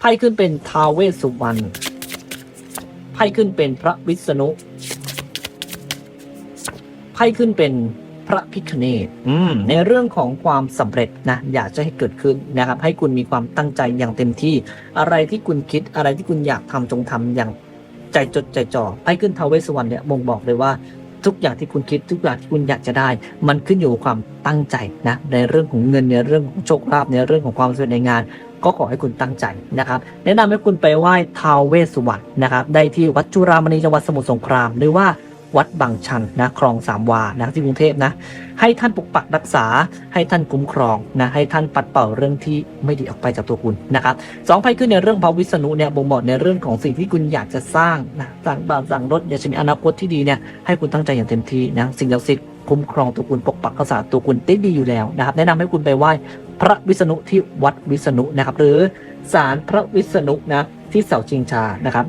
ไพ่ขึ้นเป็นท้าวเวสสุวรรณไพ่ขึ้นเป็นพระวิษณุไพ่ขึ้นเป็นพระพิคเนตอืมในเรื่องของความสำเร็จนะอยากจะให้เกิดขึ้นนะครับ ให้คุณมีความตั้งใจอย่างเต็มที่ อะไรที่คุณคิดอะไรที่คุณอยากทำจงทำอย่างใจจดใจจ่อไพ่ขึ้นท้าวเวสสุวรรณเนี่ยบ่งบอกเลยว่าทุกอย่างที่คุณคิดทุกอย่างที่คุณอยากจะได้ มันขึ้นอยู่กับความตั้งใจนะในเรื่องของเงินในเรื่องของโชคลาภในเรื่องของความสำเร็จในงาน ก็ขอให้คุณตั้งใจนะครับ แนะนำให้คุณไปไหว้ท้าวเวสสุวรรณนะครับ ได้ที่วัดจุฬามณีจังหวัดสมุทรสงคราม หรือว่าวัดบางชันนะคลองสามวานะที่กรุงเทพนะ ให้ท่านปกปักรักษาให้ท่านคุ้มครองนะให้ท่านปัดเป่าเรื่องที่ไม่ดีออกไปจากตัวคุณนะครับสองไพ่ขึ้นในเรื่องพระวิษณุเนี่ยบ่งบอกในเรื่องของสิ่งที่คุณอยากจะสร้างนะสร้างบ้านสร้างรถอยากจะมีอนาคตที่ดีเนี่ยให้คุณตั้งใจอย่างเต็มที่นะสิ่งศักดิ์สิทธิ์คุ้มครองตัวคุณปกปักรักษาตัวคุณได้ดีอยู่แล้วนะครับ แนะนำให้คุณไปไหว้ พระวิษณุที่วัดวิษณุนะครับ หรือศาลพระวิษณุนะที่เสาชิงชานะครับ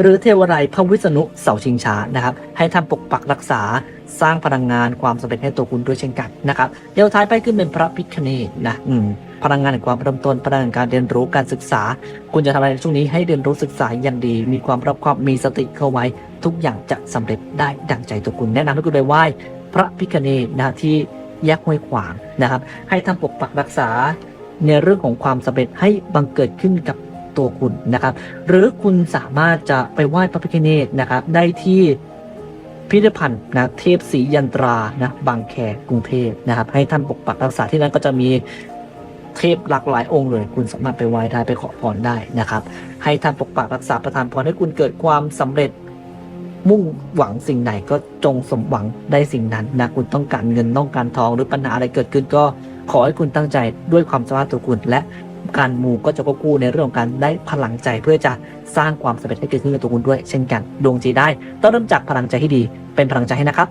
หรือเทวไรพระวิษณุเสาชิงช้านะครับ ให้ท่านปกปักรักษาสร้างพลังงานความสำเร็จให้ตัวคุณด้วยเช่นกันนะครับเดี๋ยวท้ายไปขึ้นเป็นพระพิคเนตนะอืมพลังงานแห่งความเริ่มต้นพลังงานการเรียนรู้การศึกษา คุณจะทำอะไรในช่วงนี้ให้เรียนรู้ศึกษาอย่างดี มีความรอบคอบมีสติเข้าไว้ ทุกอย่างจะสำเร็จได้ดังใจตัวคุณแนะนำให้คุณไปไหว้พระพิคเนตนะที่ แยกห้วยขวางนะครับ ให้ท่านปกปักรักษาในเรื่องของความสำเร็จให้บังเกิดขึ้นกับตัวคุณนะครับ หรือคุณสามารถจะไปไหว้พระพิฆเนศนะครับ ได้ที่พิพิธภัณฑ์นะเทพศรียันตรานะบางแคกรุงเทพนะครับ ให้ท่านปกปักรักษาที่นั้นก็จะมีเทพหลากหลายองค์เลย คุณสามารถไปไหว้ได้ไปขอพรได้นะครับ ให้ท่านปกปักรักษาประทานพรให้คุณเกิดความสำเร็จ มุ่งหวังสิ่งไหนก็จงสมหวังได้สิ่งนั้นนะคุณต้องการเงินต้องการทองหรือปัญหาอะไรเกิดขึ้นก็ขอให้คุณตั้งใจด้วยความสามารถตัวคุณและการมูก็จะควบคู่ในเรื่องของการได้พลังใจเพื่อจะสร้างความสำเร็จให้เกิดขึ้นกับตัวคุณด้วย เช่นกันดวงจีได้ ต้องเริ่มจากพลังใจที่ดี เป็นพลังใจให้นะครับ